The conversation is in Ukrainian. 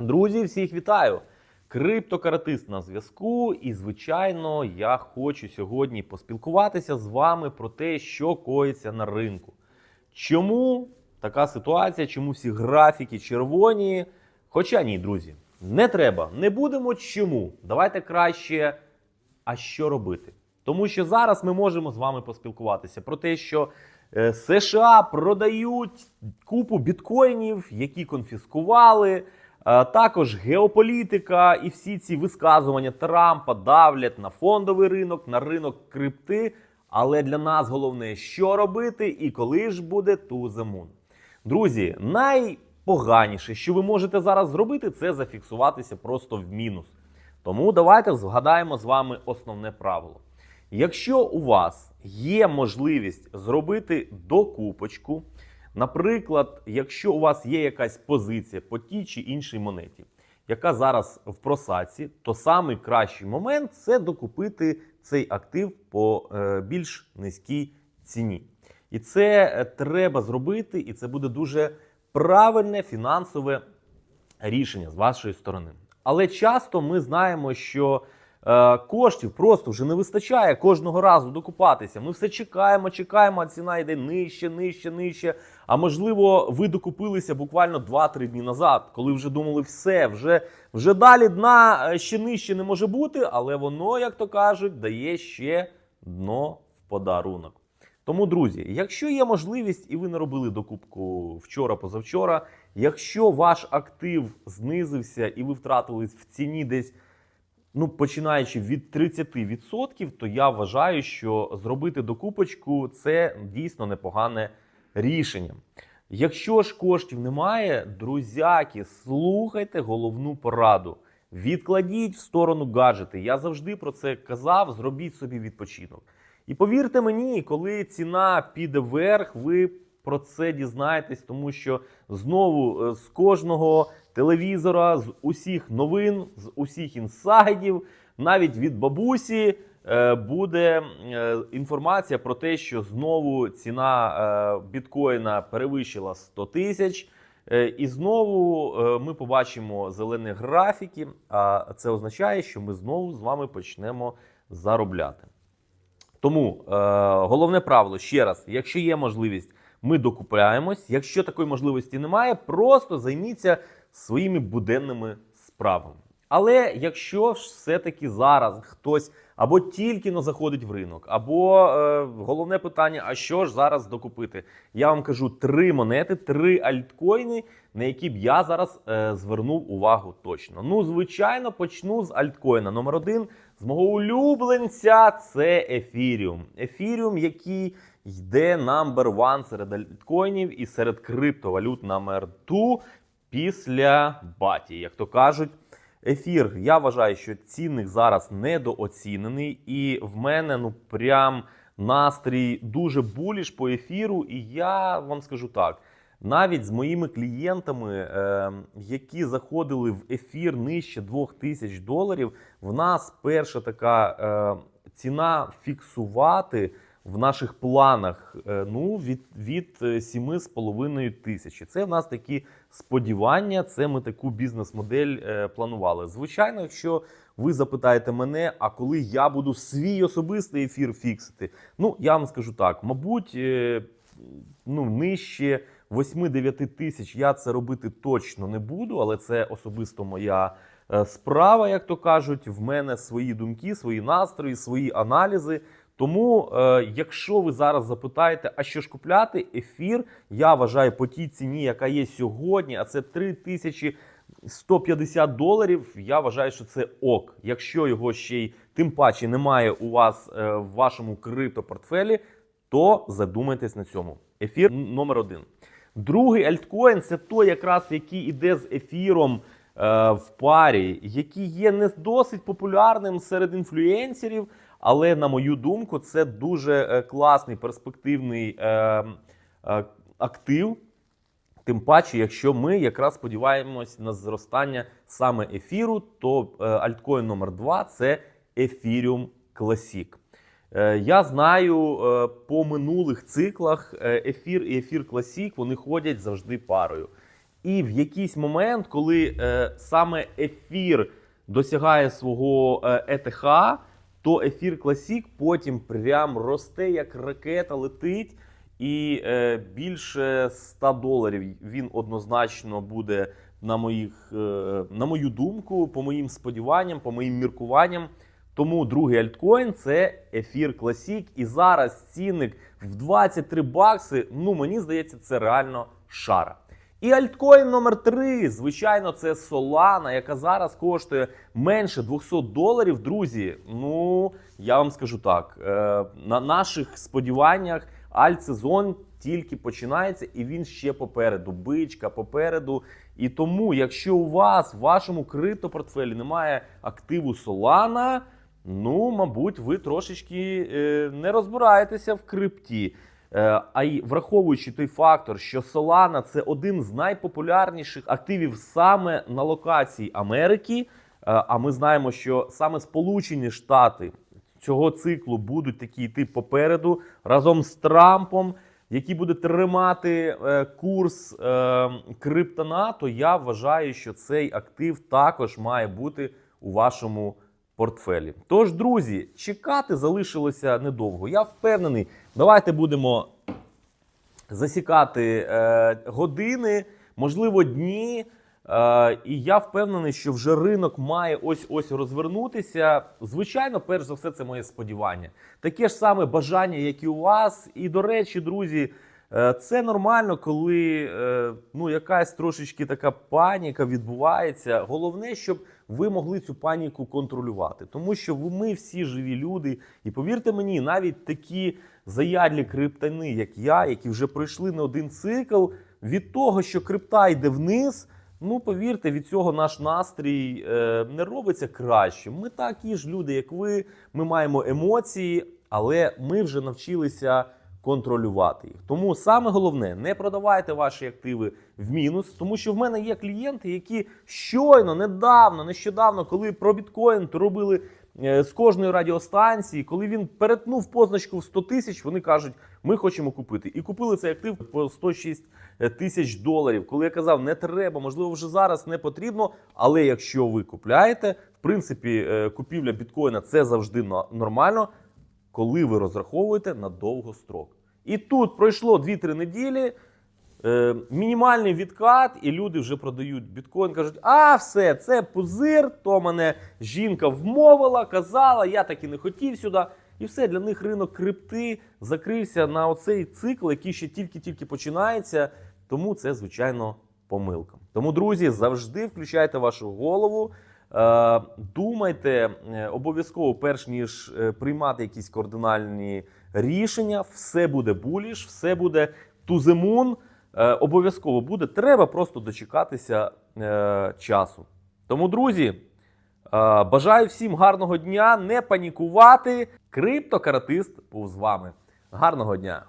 Друзі, всіх вітаю! Криптокаратист на зв'язку. І, звичайно, я хочу сьогодні поспілкуватися з вами про те, що коїться на ринку. Чому така ситуація, чому всі графіки червоні? Хоча ні, друзі, не треба, не будемо чому. Давайте краще, а що робити? Тому що зараз ми можемо з вами поспілкуватися про те, що е, США продають купу біткоїнів, які конфіскували. Е, Також геополітика і всі ці висказування Трампа давлять на фондовий ринок, на ринок крипти. Але для нас головне, що робити і коли ж буде to the. Друзі, найпоганіше, що ви можете зараз зробити, це зафіксуватися просто в мінус. Тому давайте згадаємо з вами основне правило. Якщо у вас є можливість зробити докупочку, наприклад, якщо у вас є якась позиція по тій чи іншій монеті, яка зараз в просадці, то самий кращий момент це докупити цей актив по е, більш низькій ціні. І це е, треба зробити, і це буде дуже правильне фінансове рішення з вашої сторони. Але часто ми знаємо, що коштів просто вже не вистачає кожного разу докупатися. Ми все чекаємо, чекаємо, а ціна йде нижче, нижче, нижче. А можливо, ви докупилися буквально 2-3 дні назад, коли вже думали, все, вже, вже далі дна е, ще нижче не може бути, але воно, як то кажуть, дає ще дно в подарунок. Тому, друзі, якщо є можливість і ви не робили докупку вчора-позавчора, якщо ваш актив знизився і ви втратили в ціні десь, ну починаючи від 30%, то я вважаю, що зробити докупочку це дійсно непогане рішення. Якщо ж коштів немає, друзяки, слухайте головну пораду. Відкладіть в сторону гаджети. Я завжди про це казав. Зробіть собі відпочинок. І повірте мені, коли ціна піде вверх, ви про це дізнаєтесь, тому що знову е, з кожного телевізора, з усіх новин, з усіх інсайдів, навіть від бабусі е, буде е, інформація про те, що знову ціна біткоїна перевищила 100 тисяч. І знову ми побачимо зелені графіки, а це означає, що ми знову з вами почнемо заробляти. Тому головне правило ще раз: якщо є можливість, ми докупляємось. Якщо такої можливості немає, просто займіться своїми буденними справами. Але якщо все-таки зараз хтось або тільки но заходить в ринок, або е, головне питання: а що ж зараз докупити? Я вам кажу три монети, три альткоїни, на які б я зараз е, звернув увагу точно. Ну, звичайно, почну з альткоїна. Номер один з мого улюбленця це Ефіріум. Ефіріум, який йде number one серед альткоїнів і серед криптовалют номер 2 після баті, як то кажуть. Ефір, я вважаю, що цінник зараз недооцінений, і в мене ну прям настрій дуже буліш по ефіру. І я вам скажу так: навіть з моїми клієнтами, е, які заходили в ефір нижче 2000 доларів, в нас перша така е, ціна фіксувати в наших планах е, ну, від, від е, 7,5 тисячі. Це в нас такі сподівання, це ми таку бізнес-модель е, планували. Звичайно, якщо ви запитаєте мене, а коли я буду свій особистий ефір фіксити, ну я вам скажу так: мабуть, е, ну, нижче 8-9 тисяч я це робити точно не буду, але це особисто моя е, справа, як то кажуть. В мене свої думки, свої настрої, свої аналізи. Тому, е, якщо ви зараз запитаєте, а що ж купляти, ефір я вважаю по тій ціні, яка є сьогодні, а це 3150 доларів. Я вважаю, що це ок. Якщо його ще й тим паче немає у вас е, в вашому криптопортфелі, то задумайтесь на цьому. Ефір номер один. Другий альткоін це той, якраз який іде з ефіром е, в парі, який є не досить популярним серед інфлюенсерів. Але на мою думку, це дуже е, класний перспективний е, е, актив. Тим паче, якщо ми якраз сподіваємось на зростання саме ефіру, то альткоін номер 2 це Ethereum Classic. Я знаю по минулих циклах ефір і ефір Classic вони ходять завжди парою. І в якийсь момент, коли саме ефір досягає свого ЕТХ, то ефір Класік потім прям росте, як ракета летить. І е, більше 100 доларів він однозначно буде на, моїх, е, на мою думку, по моїм сподіванням, по моїм міркуванням. Тому другий альткоін це ефір Classic. І зараз цінник в 23 бакси. Ну мені здається, це реально шара. І альткоін номер 3 звичайно, це Solana, яка зараз коштує менше 200 доларів. Друзі, ну я вам скажу так: е, на наших сподіваннях альтсезон тільки починається, і він ще попереду. Бичка попереду. І тому, якщо у вас в вашому криптопортфелі немає активу Solana, ну, мабуть, ви трошечки е, не розбираєтеся в крипті. Е, а й враховуючи той фактор, що Solana це один з найпопулярніших активів саме на локації Америки. е, А ми знаємо, що саме Сполучені Штати цього циклу будуть такі йти попереду разом з Трампом, який буде тримати е, курс е, криптона, то я вважаю, що цей актив також має бути у вашому портфелі. Тож, друзі, чекати залишилося недовго. Я впевнений, давайте будемо засікати е, години, можливо, дні. Е, і я впевнений, що вже ринок має ось ось розвернутися. Звичайно, перш за все, це моє сподівання. Таке ж саме бажання, як і у вас. І до речі, друзі, е, це нормально, коли е, ну, якась трошечки така паніка відбувається. Головне, щоб ви могли цю паніку контролювати, тому що ми всі живі люди. І повірте мені, навіть такі заядлі криптани, як я, які вже пройшли не один цикл, від того, що крипта йде вниз. Ну, повірте, від цього наш настрій е, не робиться краще. Ми такі ж люди, як ви. Ми маємо емоції, але ми вже навчилися контролювати їх. Тому саме головне, не продавайте ваші активи в мінус, тому що в мене є клієнти, які щойно, недавно, нещодавно, коли про біткоін робили е, з кожної радіостанції, коли він перетнув позначку в 100 тисяч, вони кажуть, ми хочемо купити. І купили цей актив по 106 тисяч доларів. Коли я казав, не треба, можливо, вже зараз не потрібно. Але якщо ви купляєте, в принципі, е, купівля біткоїна це завжди нормально, коли ви розраховуєте на довгострок. І тут пройшло 2-3 неділі. Е, мінімальний відкат, і люди вже продають біткоін. Кажуть, а все, це пузир, то мене жінка вмовила, казала, я так і не хотів сюди. І все, для них ринок крипти закрився на оцей цикл, який ще тільки-тільки починається. Тому це, звичайно, помилка. Тому, друзі, завжди включайте вашу голову. Е, думайте е, обов'язково, перш ніж е, приймати якісь кардинальні рішення, все буде буліш, все буде туземун. Обов'язково буде. Треба просто дочекатися часу. Тому, друзі, бажаю всім гарного дня, не панікувати. Криптокаратист був з вами. Гарного дня!